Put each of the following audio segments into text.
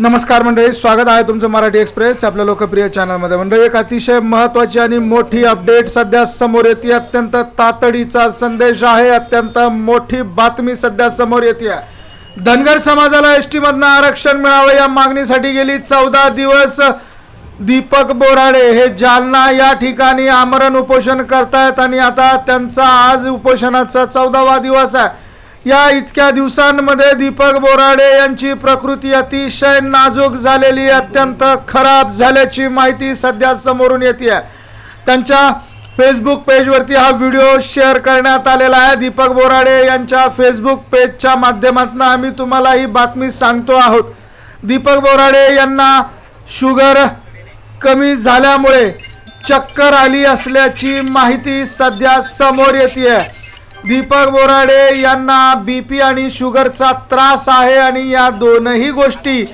नमस्कार मंडळी स्वागत आहे तुमचं मराठी एक्सप्रेस आपल्या लोकप्रिय चॅनलमध्ये. मंडळी एक अतिशय महत्त्वाची आणि मोठी अपडेट सध्या समोर येते अत्यंत तातडीचा संदेश आहे अत्यंत मोठी बातमी सध्या समोर येते. धनगर समाजाला एस टीमधनं आरक्षण मिळावं या मागणीसाठी गेली चौदा दिवस. दीपक बोराडे हे जालना या ठिकाणी आमरण उपोषण करतायत आणि आता त्यांचा आज उपोषणाचा चौदावा दिवस आहे. या इतक्या दिवसांमध्ये दीपक बोराडे यांची प्रकृती अतिशय नाजूक झालेली अत्यंत खराब झाल्याची माहिती सध्या समोरून येते आहे त्यांच्या फेसबुक पेजवरती हा व्हिडिओ शेअर करण्यात आलेला आहे. दीपक बोराडे यांच्या फेसबुक पेजच्या माध्यमातून आम्ही तुम्हाला ही बातमी सांगतो आहोत. दीपक बोराडे यांना शुगर कमी झाल्यामुळे चक्कर आली असल्याची माहिती सध्या समोर येते आहे दीपक बोराडे यांना बीपी आणि शुगरचा त्रास आहे आणि या दोनही गोष्टी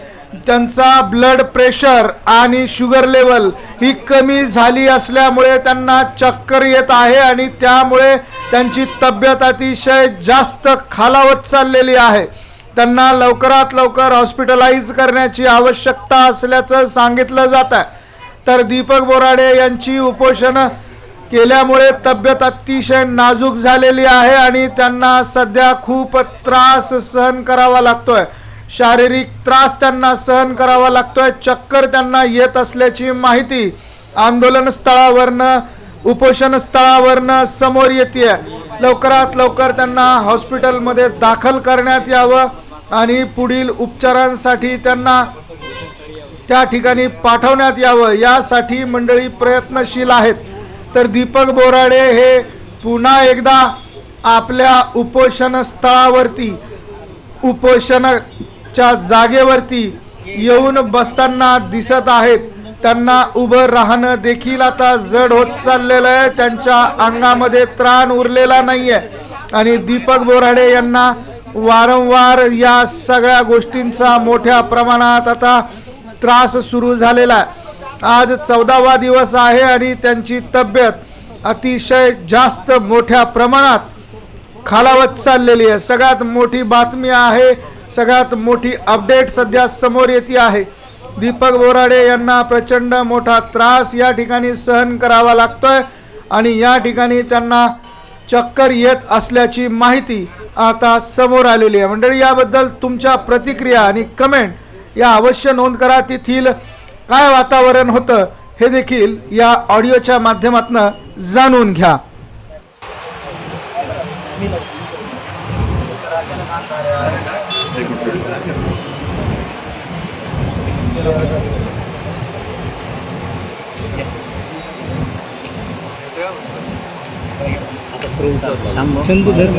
त्यांचा ब्लड प्रेशर आणि शुगर लेवल ही कमी झाली असल्यामुळे त्यांना चक्कर येत आहे आणि त्यामुळे त्यांची तब्येत अतिशय जास्त खालावत चाललेली आहे. त्यांना लवकरात लवकर हॉस्पिटलाइज करण्याची आवश्यकता असल्याचं सांगितलं जात आहे तर दीपक बोराडे यांची उपोषणं केल्यामुळे तब्येत अतिशय नाजूक झालेली आहे आणि त्यांना सध्या खूप त्रास सहन करावा लागतोय. शारीरिक त्रास त्यांना सहन करावा लागतोय. चक्कर त्यांना येत असल्याची माहिती आंदोलन स्थळावरनं उपोषण स्थळावरनं समोर येते लवकरात लवकर त्यांना हॉस्पिटलमध्ये दाखल करण्यात यावं आणि पुढील उपचारांसाठी त्यांना त्या ठिकाणी पाठवण्यात यावं. यासाठी मंडळी प्रयत्नशील आहेत. तर दीपक बोराडे हे पुन्हा एकदा आपल्या उपोषण स्थळावरती उपोषणाच्या जागेवरती येऊन बसताना दिसत आहेत. त्यांना उभं राहणं देखील आता जड होत चाललेलं आहे. त्यांच्या अंगामध्ये त्राण उरलेला नाही आहे आणि दीपक बोराडे यांना वारंवार या सगळ्या गोष्टींचा मोठ्या प्रमाणात आता त्रास सुरू झालेला आहे. आज चौदावा दिवस आहे आणि त्यांची तब्येत अतिशय जास्त मोठ्या प्रमाणात खालावत चाललेली आहे. सगळ्यात मोठी बातमी आहे सगळ्यात मोठी अपडेट सध्या समोर येते आहे. दीपक बोराडे यांना प्रचंड मोठा त्रास या ठिकाणी सहन करावा लागतोय आणि या ठिकाणी त्यांना चक्कर येत असल्याची माहिती आता समोर आलेली आहे. मंडळी याबद्दल तुमच्या प्रतिक्रिया आणि कमेंट या अवश्य नोंद करा. तेथील काय वातावरण होतं हे देखील या ऑडिओच्या माध्यमातून जाणून घ्या. चंदू धर्म.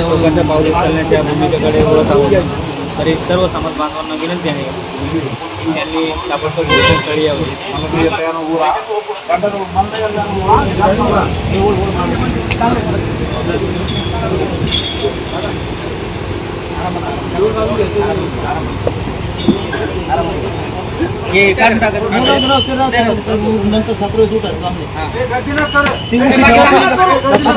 लोकांच्या पावले चालण्याच्या भूमिकेकडे वळत आहोत तरी सर्व समाज बांधवांना विनंती आहे. की त्यांनी ताबडतोब घोषणास्थळी यावे. हे नंतर साखर सुटाच काम नाही. ती उशी ठेवा. लक्षात